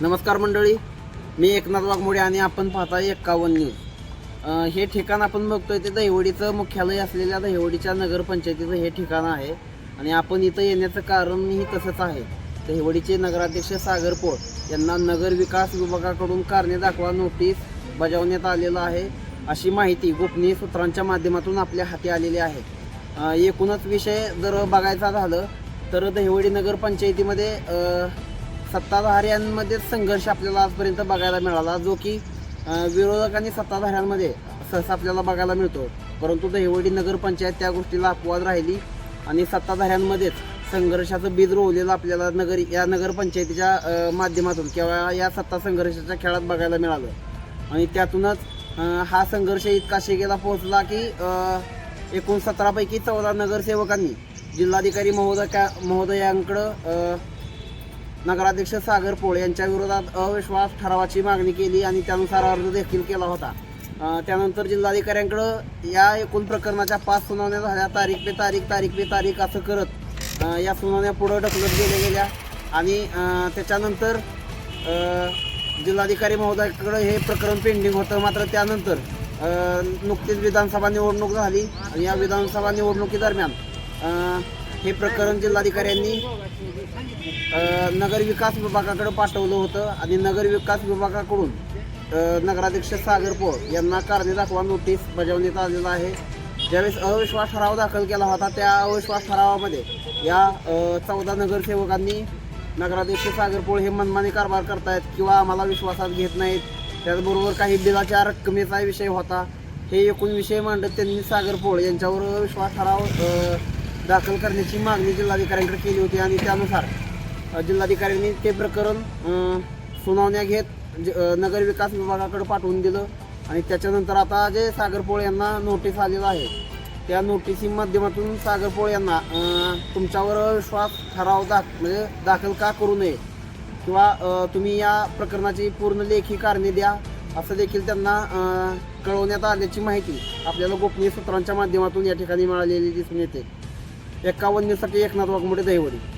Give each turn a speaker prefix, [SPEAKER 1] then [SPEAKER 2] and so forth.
[SPEAKER 1] नमस्कार मंडळी मी एकनाथ वाघमोडे आणि आपण पाहता एक्कावन्न न्यूज. हे ठिकाण आपण बघतोय ते दहिवडीचं मुख्यालय असलेल्या दहिवडीच्या नगरपंचायतीचं हे ठिकाण आहे. आणि आपण इथं येण्याचं कारणही तसंच आहे. दहिवडीचे नगराध्यक्ष सागर पोळ यांना नगर विकास विभागाकडून कारणे दाखवा नोटीस बजावण्यात आलेलं आहे. अशी माहिती गोपनीय सूत्रांच्या माध्यमातून आपल्या हाती आलेली आहे. एकूणच विषय जर बघायचा झालं तर दहिवडी नगरपंचायतीमध्ये सत्ताधाऱ्यांमध्ये संघर्ष आपल्याला आजपर्यंत बघायला मिळाला जो की विरोधकांनी विरोधक आणि सत्ताधाऱ्यांमध्ये सहसा आपल्याला बघायला मिळतो. परंतु दहिवडी नगरपंचायत त्या गोष्टीला अपवाद राहिली आणि सत्ताधाऱ्यांमध्येच संघर्षाचं बीज रोवलेलं आपल्याला नगर या नगरपंचायतीच्या माध्यमातून किंवा या सत्ता संघर्षाच्या खेळात बघायला मिळालं. आणि त्यातूनच हा संघर्ष इतका शेगेला पोहोचला की एकूण सतरापैकी चौदा नगरसेवकांनी जिल्हाधिकारी महोदया महोदयांकडं नगराध्यक्ष सागर पोळ यांच्या विरोधात अविश्वास ठरावाची मागणी केली आणि त्यानुसार अर्ज देखील केला होता. त्यानंतर जिल्हाधिकाऱ्यांकडं या एकूण प्रकरणाच्या पाच सुनावण्या झाल्या. तारीख पे तारीख तारीख पे तारीख असं करत या सुनावण्या पुढं ढकलत गेल्या गेल्या. आणि त्याच्यानंतर जिल्हाधिकारी महोदयाकडं हे प्रकरण पेंडिंग होतं. मात्र त्यानंतर नुकतीच विधानसभा निवडणूक झाली. आणि या विधानसभा निवडणुकीदरम्यान हे प्रकरण जिल्हाधिकाऱ्यांनी नगर विकास विभागाकडे पाठवलं होतं आणि नगर विकास विभागाकडून नगराध्यक्ष सागर पोळ यांना कारणे दाखवा नोटीस बजावण्यात आलेलं आहे. ज्यावेळेस अविश्वास ठराव दाखल केला होता त्या अविश्वास ठरावामध्ये या चौदा नगरसेवकांनी नगराध्यक्ष सागर पोळ हे मनमानी कारभार करतायत किंवा आम्हाला विश्वासात घेत नाहीत. त्याचबरोबर काही बिलाच्या रक्कमेचा विषय होता. हे एकूण विषय मांडत त्यांनी सागर पोळ यांच्यावर अविश्वास ठराव दाखल करण्याची मागणी जिल्हाधिकाऱ्यांकडे केली होती आणि त्यानुसार जिल्हाधिकाऱ्यांनी ते प्रकरण सुनावण्या घेत ज- नगर विकास विभागाकडे पाठवून दिलं आणि त्याच्यानंतर आता जे सागरपोळ यांना नोटीस आलेलं आहे त्या नोटीसी माध्यमातून सागरपोळ यांना तुमच्यावर विश्वास ठराव दाख म्हणजे दाखल का करू नये? किंवा तुम्ही या प्रकरणाची पूर्ण लेखी कारणे द्या असं देखील त्यांना कळवण्यात आल्याची माहिती आपल्याला गोपनीय सूत्रांच्या माध्यमातून या ठिकाणी मिळालेली दिसून येते. एक्कावन्न एकनाथ वाघमोडे दहिवडी